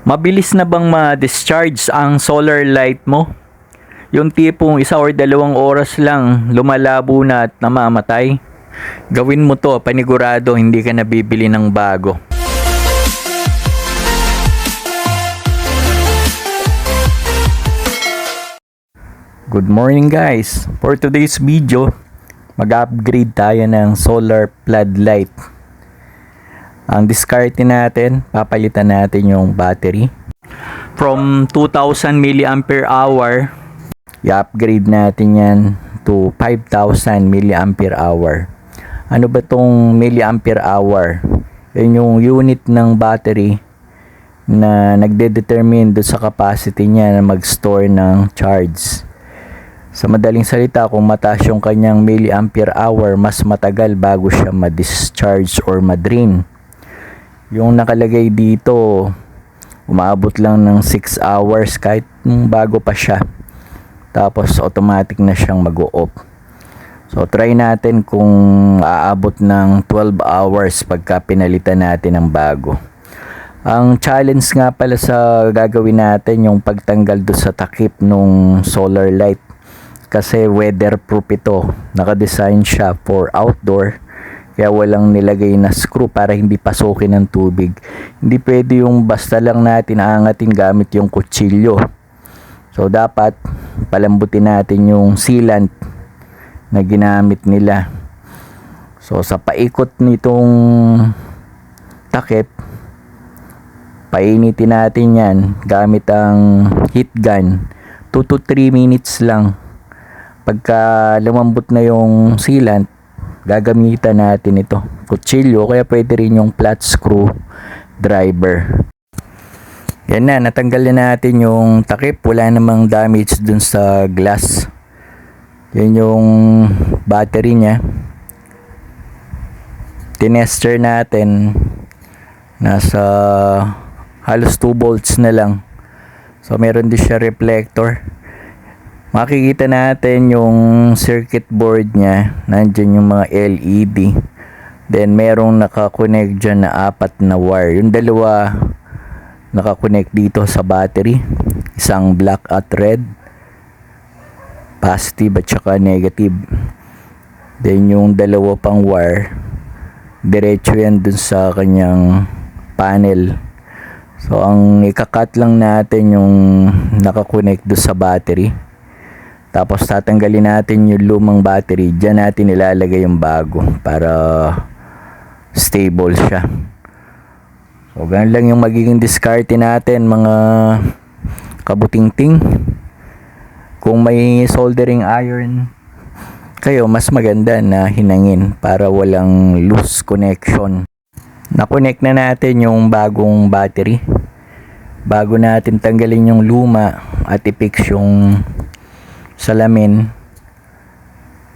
Mabilis na bang ma-discharge ang solar light mo? Yung tipong isa or dalawang oras lang lumalabo na at namamatay? Gawin mo to, panigurado hindi ka nabibili ng bago. Good morning guys! For today's video, mag-upgrade tayo ng solar floodlight. Ang discarte natin, papalitan natin yung battery. From 2000 mAh, i-upgrade natin yan to 5000 mAh. Ano ba tong milliampere hour? Yun yung unit ng battery na nagde-determine doon sa capacity niya na mag-store ng charge. Sa madaling salita, kung mataas yung kanyang milliampere hour, mas matagal bago siya ma-discharge or ma-drain. Yung nakalagay dito, umaabot lang ng 6 hours kahit nung bago pa siya. Tapos automatic na siyang mag-o-off. So try natin kung aabot ng 12 hours pagka pinalitan natin ng bago. Ang challenge nga pala sa gagawin natin yung pagtanggal do sa takip nung solar light kasi weatherproof ito. Naka-design siya for outdoor kaya walang nilagay na screw para hindi pasukin ng tubig. Hindi pwede yung basta lang natin aangatin gamit yung kutsilyo. So dapat palambutin natin yung sealant na ginamit nila. So sa paikot nitong takip, painitin natin yan gamit ang heat gun. 2 to 3 minutes lang. Pagka lumambot na yung sealant, gagamitan natin ito. Kutsilyo, kaya pwede rin yung flat screw driver. Yan na, natanggal na natin yung takip. Wala namang damage dun sa glass. Yan yung battery niya. Tinester natin. Nasa halos 2 volts na lang. So meron din siya reflector. Makikita natin yung circuit board niya. Nandiyan yung mga LED. Then merong nakakonect dyan na apat na wire. Yung dalawa nakakonect dito sa battery. Isang black at red positive at saka negative. Then yung dalawa pang wire, diretso yan dun sa kanyang panel. So ang ikakat lang natin yung nakakonect dun sa battery. Tapos tatanggalin natin yung lumang battery. Diyan natin ilalagay yung bago para stable siya. So ganun lang yung magiging discarte natin mga kabutingting kung may soldering iron kayo mas maganda na hinangin para walang loose connection na-connect na natin yung bagong battery bago natin tanggalin yung luma at i-fix yung salamin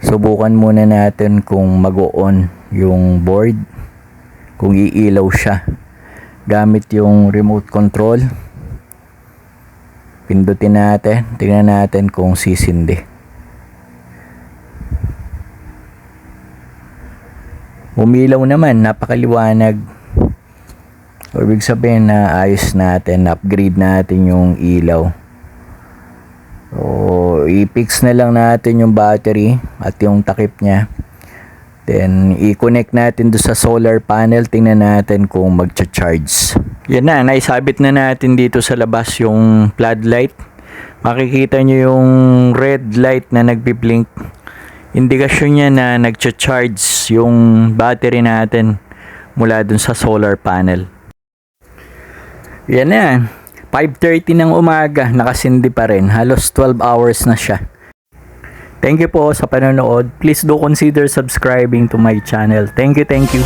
subukan muna natin kung mag-on yung board kung iilaw siya. Gamit yung remote control pindutin natin tingnan natin kung sisindi. Umilaw naman napakaliwanag. Ibig sabihin na ayos natin upgrade natin yung ilaw so i-fix na lang natin yung battery at yung takip nya Then, i-connect natin do sa solar panel. Tingnan natin kung magcha-charge. Yan na, naisabit na natin dito sa labas yung floodlight. Makikita nyo yung red light na nagbi-blink. Indikasyon niya na nagcha-charge yung battery natin mula dun sa solar panel. Yan na. 5.30 ng umaga, nakasindi pa rin. Halos 12 hours na siya. Thank you po sa panonood. Please do consider subscribing to my channel. Thank you, thank you.